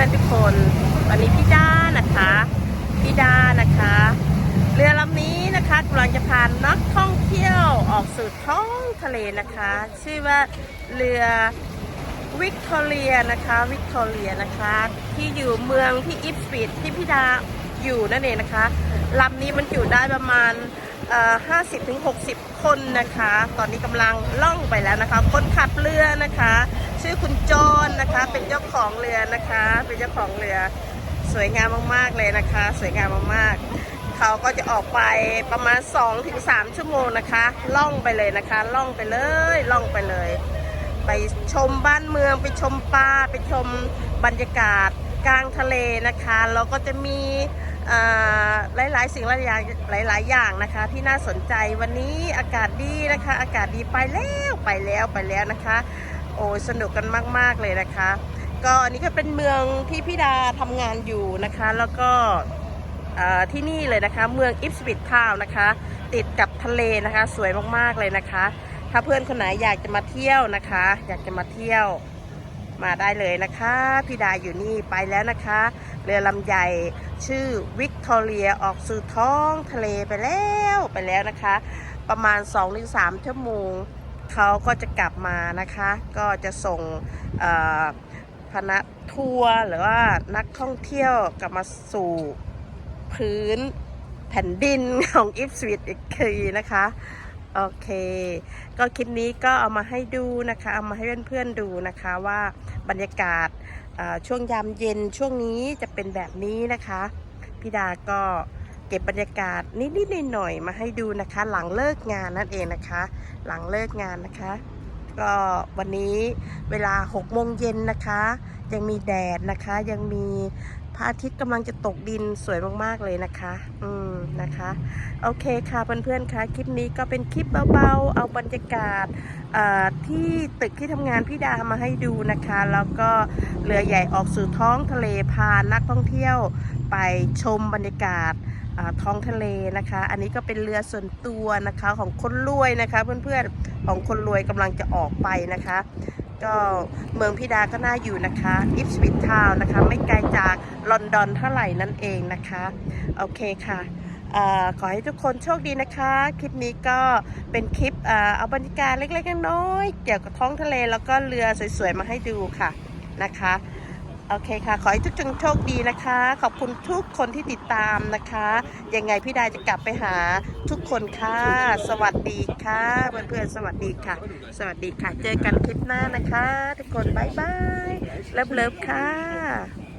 พื่อนๆทุกคนวันนี้พี่ด้านะคะพี่ด้านะคะ เรือลำนี้นะคะกำลังจะพานักท่องเที่ยวออกสู่ท้องทะเลนะคะ ชื่อว่าเรือวิกตอเรียนะคะวิกตอเรียนะคะ ที่อยู่เมืองที่อิฟสปิดที่พี่ดาอยู่นั่นเองนะคะลำนี้มันอยู่ได้ประมาณ ห้าสิบถึงหกสิบคนนะคะ ตอนนี้กำลังล่องไปแล้วนะคะคนขับเรือนะคะ ชื่อคุณโจนนะคะ เป็นเจ้าของเรือนะคะ เป็นเจ้าของเรือ สวยงามมากๆเลยนะคะ สวยงามมากๆเขาก็จะออกไปประมาณ 2-3 ชั่วโมงนะคะ ล่องไปเลยนะคะ ล่องไปเลย ล่องไปเลย ไปชมบ้านเมืองไปชมป่าไปชมบรรยากาศกลางทะเลนะคะแล้วก็จะมี หลายๆ สิ่งหลายอย่างหลาย ๆ อย่างนะคะ ที่น่าสนใจวันนี้อากาศดีนะคะ อากาศดีไปแล้วไปแล้วไปแล้วนะคะ โอ้สนุกกันมาก ๆ เลยนะคะ ก็อันนี้ก็เป็นเมืองที่พี่ดาทำงานอยู่นะคะ แล้วก็ที่นี่เลยนะคะ เมืองอิฟสปิดทาวนะคะ ติดกับทะเลนะคะ สวยมากๆเลยนะคะ ถ้าเพื่อนคนไหนอยากจะมาเที่ยวนะคะ อยากจะมาเที่ยวมาได้เลยนะคะพี่ดาอยู่นี่ไปแล้วนะคะ รือลำใหญ่ชื่อวิกตอเรียออกสู่ท้องทะเลไปแล้วไปแล้วนะคะ ประมาณ 2-3 ชั่วโมงเขาก็จะกลับมานะคะ ก็จะส่งคณะทัวร์หรือว่านักท่องเที่ยวกลับมาสู่พื้นแผ่นดินของอิฟสวิตอีกทีนะคะ โอเค ก็คลิปนี้ก็เอามาให้ดูนะคะ เอามาให้เพื่อนๆดูนะคะว่าบรรยากาศ ช่วงยามเย็นช่วงนี้จะเป็นแบบนี้นะคะพี่ดาก็เก็บบรรยากาศนิดๆหน่อยๆมาให้ดูนะคะ หลังเลิกงานนั่นเองนะคะ หลังเลิกงานนะคะ ก็วันนี้เวลา6โมงเย็นนะคะ ยังมีแดดนะคะ ยังมีพระอาทิตย์กำลังจะตกดินสวยมากๆเลยนะคะ อืมนะคะ โอเคค่ะเพื่อนๆคะคลิปนี้ก็เป็นคลิปเบาๆ เอาบรรยากาศที่ตึกที่ทำงานพี่ดามาให้ดูนะคะ แล้วก็เรือใหญ่ออกสู่ท้องทะเลพานักท่องเที่ยวไปชมบรรยากาศ ท้องทะเลนะคะ อันนี้ก็เป็นเรือส่วนตัวนะคะของคนรวยนะคะเพื่อนๆของคนรวยกำลังจะออกไปนะคะ ก็เมืองพิดาก็น่าอยู่นะคะอิฟสวิตทาวนะคะ ไม่ไกลจากลอนดอนเท่าไหร่นั่นเองนะคะ โอเคค่ะอขอให้ทุกคนโชคดีนะคะ คลิปนี้ก็เป็นคลิปเอ่อเอาบรรยากาศเล็กๆน้อยๆเกี่ยวกับท้องทะเลแล้วก็เรือสวยๆมาให้ดูค่ะนะคะ โอเคค่ะ ขอให้ทุกคนโชคดีนะคะ ขอบคุณทุกคนที่ติดตามนะคะ ยังไงพี่ดาจะกลับไปหาทุกคนค่ะ สวัสดีค่ะเพื่อนๆสวัสดีค่ะ สวัสดีค่ะ เจอกันคลิปหน้านะคะ ทุกคนบายบายเลิฟๆค่ะ